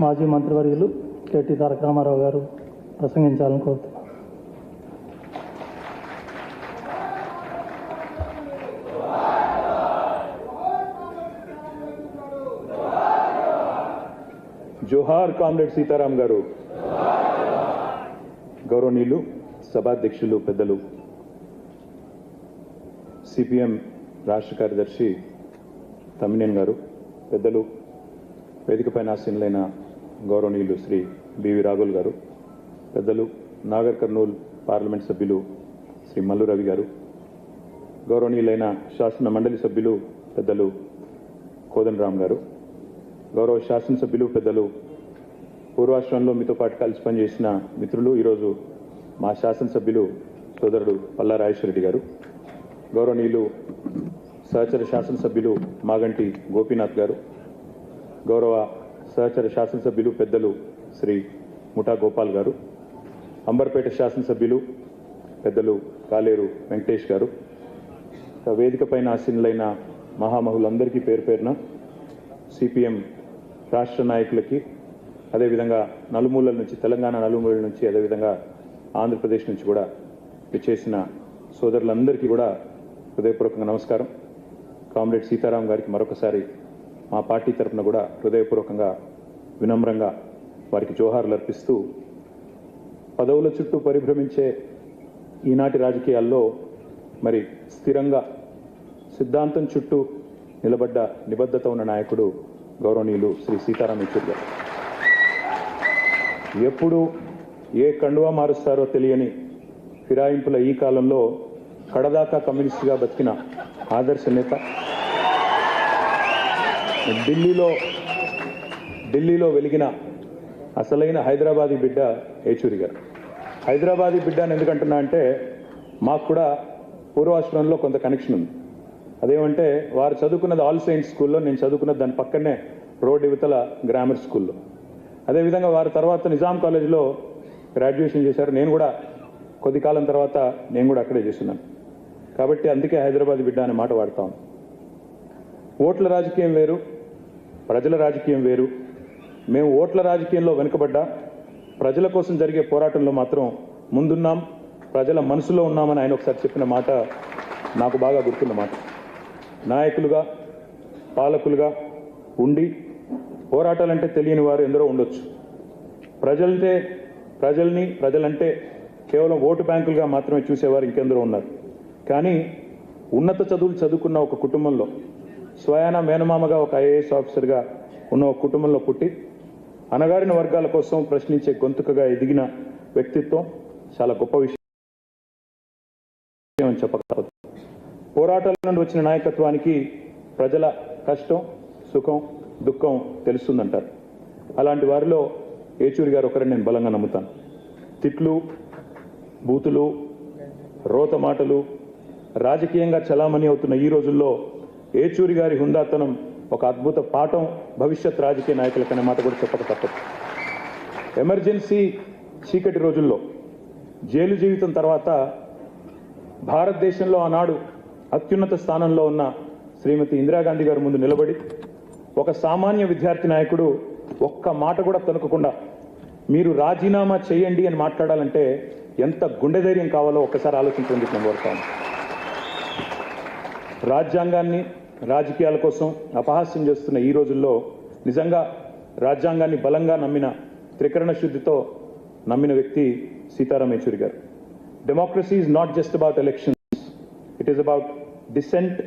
మాజీ మంత్రివర్యులు కేటీ తారక రామారావు గారు ప్రసంగించాలని కోరుతున్నాను జోహార్ కామ్రేడ్ సీతారాం గారు. గౌరవనీయులు సభాధ్యక్షులు పెద్దలు. సిపిఎం రాష్ట్ర కార్యదర్శి తమ్మినేని గారు పెద్దలు. వేదికపైన ఆసీనులైన గౌరవనీయులు శ్రీ బివి రాఘుల్ గారు పెద్దలు నాగర్ కర్నూల్ పార్లమెంట్ సభ్యులు శ్రీ మల్లు రవి గారు గౌరవనీయులైన శాసన మండలి సభ్యులు పెద్దలు కోదండరామ్ గారు గౌరవ శాసనసభ్యులు పెద్దలు పూర్వాశ్రమంలో మీతో పాటు కలిసి పనిచేసిన మిత్రులు ఈరోజు మా శాసనసభ్యులు సోదరుడు పల్లా రాజేశ్వరరెడ్డి గారు గౌరవనీయులు సహచర శాసనసభ్యులు మాగంటి గోపీనాథ్ గారు గౌరవ సహచర శాసనసభ్యులు పెద్దలు శ్రీ ముఠా గోపాల్ గారు అంబర్పేట శాసనసభ్యులు పెద్దలు కాలేరు వెంకటేష్ గారు వేదిక పైన ఆశీనులైన మహామహులందరికీ పేరు పేరున సిపిఎం రాష్ట్ర నాయకులకి అదేవిధంగా నలుమూలల నుంచి తెలంగాణ నలుమూలల నుంచి అదేవిధంగా ఆంధ్రప్రదేశ్ నుంచి కూడా విచ్చేసిన సోదరులందరికీ కూడా హృదయపూర్వకంగా నమస్కారం. కామ్రేడ్ సీతారాం గారికి మరొకసారి మా పార్టీ తరఫున కూడా హృదయపూర్వకంగా వినమ్రంగా వారికి జోహార్లు అర్పిస్తూ పదవుల చుట్టూ పరిభ్రమించే ఈనాటి రాజకీయాల్లో మరి స్థిరంగా సిద్ధాంతం చుట్టూ నిలబడ్డ నిబద్ధత ఉన్న నాయకుడు గౌరవనీయులు శ్రీ సీతారాం యెచూరి గారు. ఎప్పుడు ఏ కండువా మారుస్తారో తెలియని ఫిరాయింపుల ఈ కాలంలో కడదాకా కమ్యూనిస్టుగా బతికిన ఆదర్శ నేత ఢిల్లీలో ఢిల్లీలో వెలిగిన అసలైన హైదరాబాదీ బిడ్డ ఏచూరి గారు. హైదరాబాదీ బిడ్డ అని ఎందుకంటున్నా అంటే మాకు కూడా పూర్వాశ్రమంలో కొంత కనెక్షన్ ఉంది. అదేమంటే వారు చదువుకున్నది ఆల్ సైన్స్ స్కూల్లో నేను చదువుకున్నది దాని పక్కనే రోడ్ యువతల గ్రామర్ స్కూల్లో. అదేవిధంగా వారి తర్వాత నిజాం కాలేజీలో గ్రాడ్యుయేషన్ చేశారు. నేను కూడా కొద్ది కాలం తర్వాత నేను కూడా అక్కడే చేస్తున్నాను. కాబట్టి అందుకే హైదరాబాద్ బిడ్డ అనే మాట వాడతాం ఓట్ల రాజకీయం వేరు. ప్రజల రాజకీయం వేరు. మేము ఓట్ల రాజకీయంలో వెనుకబడ్డా ప్రజల కోసం జరిగే పోరాటంలో మాత్రం ముందున్నాం ప్రజల మనసులో ఉన్నామని ఆయన ఒకసారి చెప్పిన మాట నాకు బాగా గుర్తున్న మాట నాయకులుగా పాలకులుగా ఉండి పోరాటాలంటే తెలియని వారు ఎందరో ఉండొచ్చు. ప్రజలంటే ప్రజల్ని ప్రజలంటే కేవలం ఓటు బ్యాంకులుగా మాత్రమే చూసేవారు ఇంకెందరో ఉన్నారు. కానీ ఉన్నత చదువులు చదువుకున్న ఒక కుటుంబంలో స్వయాన మేనమామగా ఒక ఐఏఎస్ ఆఫీసర్గా ఉన్న ఒక కుటుంబంలో పుట్టి అణగారిన వర్గాల కోసం ప్రశ్నించే గొంతుకగా ఎదిగిన వ్యక్తిత్వం చాలా గొప్ప విషయం అని చెప్పగలదు పోరాటాల నుండి వచ్చిన నాయకత్వానికి ప్రజల కష్టం సుఖం దుఃఖం తెలుస్తుందంటారు. అలాంటి వారిలో ఏచూరి గారు ఒకరిని నేను బలంగా నమ్ముతాను. తిట్లు బూతులు రోత మాటలు రాజకీయంగా చలామణి అవుతున్న ఈ రోజుల్లో ఏచూరి గారి హుందాతనం ఒక అద్భుత పాఠం భవిష్యత్ రాజకీయ నాయకులకనే మాట కూడా చెప్పక తప్పదు. ఎమర్జెన్సీ చీకటి రోజుల్లో జైలు జీవితం తర్వాత భారతదేశంలో ఆనాడు అత్యున్నత స్థానంలో ఉన్న శ్రీమతి ఇందిరాగాంధీ గారి ముందు నిలబడి ఒక సామాన్య విద్యార్థి నాయకుడు ఒక్క మాట కూడా తనుకకుండా మీరు రాజీనామా చేయండి అని మాట్లాడాలంటే ఎంత గుండె ధైర్యం కావాలో ఒక్కసారి ఆలోచించండి నేను కోరుతాను రాజ్యాంగాన్ని రాజకీయాల కోసం అపహాస్యం చేస్తున్న ఈ రోజుల్లో నిజంగా రాజ్యాంగాన్ని బలంగా నమ్మిన త్రికరణ శుద్ధితో నమ్మిన వ్యక్తి Sitaram Yechury garu. Democracy is not just about elections it is about dissent